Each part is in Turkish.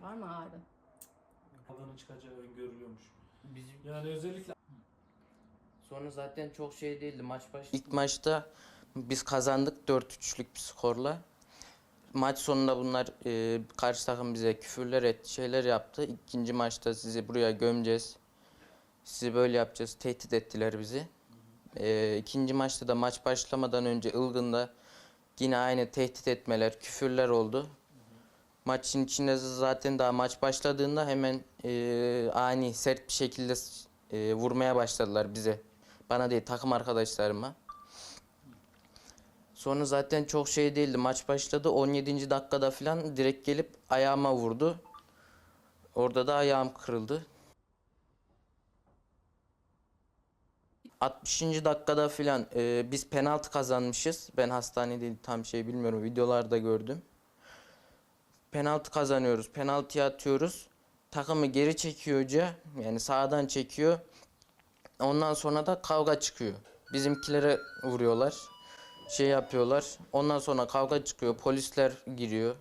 Var mı ağrı? Adının çıkacağı öngörülüyormuş. Bizim Yani özellikle sonra zaten çok şey değildi maç başı. İlk maçta biz kazandık 4-3'lük bir skorla. Maç sonunda bunlar e, karşı takım bize küfürler etti, şeyler yaptı. İkinci maçta sizi buraya gömeceğiz. Sizi böyle yapacağız. Tehdit ettiler bizi. E, ikinci maçta da maç başlamadan önce Ilgın'da yine aynı tehdit etmeler, küfürler oldu. Maçın içinde zaten daha maç başladığında hemen e, ani sert bir şekilde e, vurmaya başladılar bize. Bana değil takım arkadaşlarıma. Sonra zaten çok şey değildi. Maç başladı. 17. dakikada falan direkt gelip ayağıma vurdu. Orada da ayağım kırıldı. 60. dakikada falan e, biz penaltı kazanmışız. Ben hastanede tam şey bilmiyorum. Videolarda gördüm. Penaltı kazanıyoruz. Penaltıya atıyoruz. Takımı geri çekiyor hoca. Yani sağdan çekiyor. Ondan sonra da kavga çıkıyor. Bizimkilere vuruyorlar. Şey yapıyorlar. Ondan sonra kavga çıkıyor. Polisler giriyor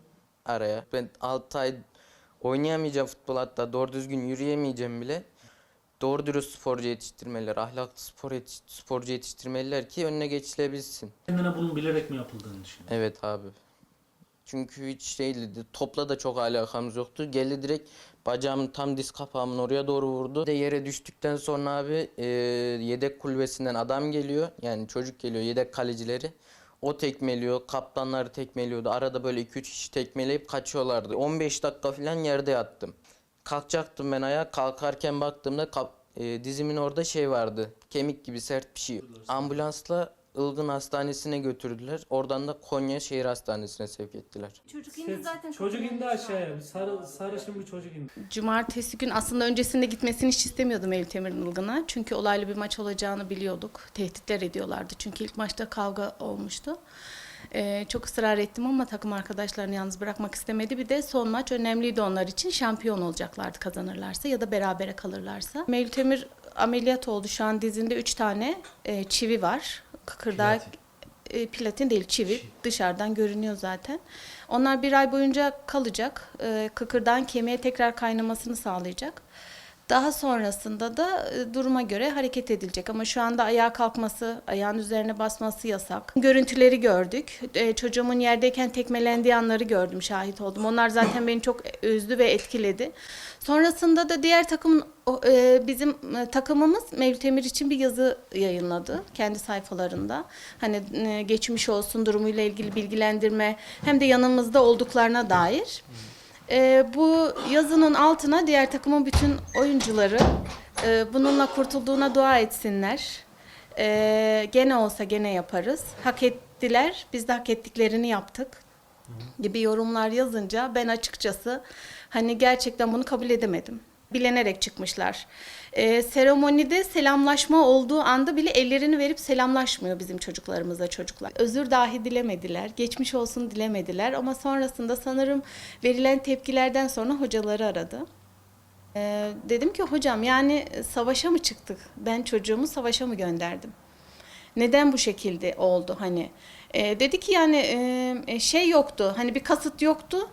araya. Ben 6 ay oynayamayacağım futbol hatta doğru düzgün yürüyemeyeceğim bile. Doğru dürüst sporcu yetiştirmeliler, ahlaklı spor yetiş- sporcu yetiştirmeliler ki önüne geçilebilsin. kendine bunun bilerek mi yapıldığını düşünüyorum. Evet abi. Çünkü hiç şeydi, topla da çok alakamız yoktu. Geldi direkt bacağımın tam diz kapağımın oraya doğru vurdu. De yere düştükten sonra abi e, yedek kulübesinden adam geliyor. Yani çocuk geliyor yedek kalecileri. O tekmeliyor, kaptanları tekmeliyordu. Arada böyle 2-3 kişi tekmeleyip kaçıyorlardı. 15 dakika falan yerde yattım. Kalkacaktım ben ayağa. Kalkarken baktığımda kap- e, dizimin orada şey vardı. Kemik gibi sert bir şey. Ambulansla Ilgın Hastanesi'ne götürdüler. Oradan da Konya Şehir Hastanesi'ne sevk ettiler. Çocuk indi zaten. Çocuk indi aşağıya. Bir sarı, sarışın bir çocuk indi. Cumartesi gün aslında öncesinde gitmesini hiç istemiyordum Elif Temir'in Ilgın'a. Çünkü olaylı bir maç olacağını biliyorduk. Tehditler ediyorlardı. Çünkü ilk maçta kavga olmuştu. Ee, çok ısrar ettim ama takım arkadaşlarını yalnız bırakmak istemedi. Bir de son maç önemliydi onlar için. Şampiyon olacaklardı kazanırlarsa ya da berabere kalırlarsa. Melih Temir ameliyat oldu. Şu an dizinde 3 tane e, çivi var. Kıkırdağı Platin. e, platin değil çivi dışarıdan görünüyor zaten. Onlar bir ay boyunca kalacak. E, kıkırdağın kemiğe tekrar kaynamasını sağlayacak. Daha sonrasında da e, duruma göre hareket edilecek ama şu anda ayağa kalkması, ayağın üzerine basması yasak. Görüntüleri gördük. E, çocuğumun yerdeyken tekmelendiği anları gördüm, şahit oldum. Onlar zaten beni çok üzdü ve etkiledi. Sonrasında da diğer takımın e, bizim takımımız Mevlüt Emir için bir yazı yayınladı kendi sayfalarında. Hani geçmiş olsun durumuyla ilgili bilgilendirme hem de yanımızda olduklarına dair. E, bu yazının altına diğer takımın bütün oyuncuları e, bununla kurtulduğuna dua etsinler. E, gene olsa gene yaparız. Hak ettiler, biz de hak ettiklerini yaptık gibi yorumlar yazınca ben açıkçası hani gerçekten bunu kabul edemedim. Bilenerek çıkmışlar. Ee, seremonide selamlaşma olduğu anda bile ellerini verip selamlaşmıyor bizim çocuklarımıza çocuklar. Özür dahi dilemediler, geçmiş olsun dilemediler ama sonrasında sanırım verilen tepkilerden sonra hocaları aradı. Ee, dedim ki hocam yani savaşa mı çıktık? Ben çocuğumu savaşa mı gönderdim? Neden bu şekilde oldu hani? E, dedi ki yani e, şey yoktu hani bir kasıt yoktu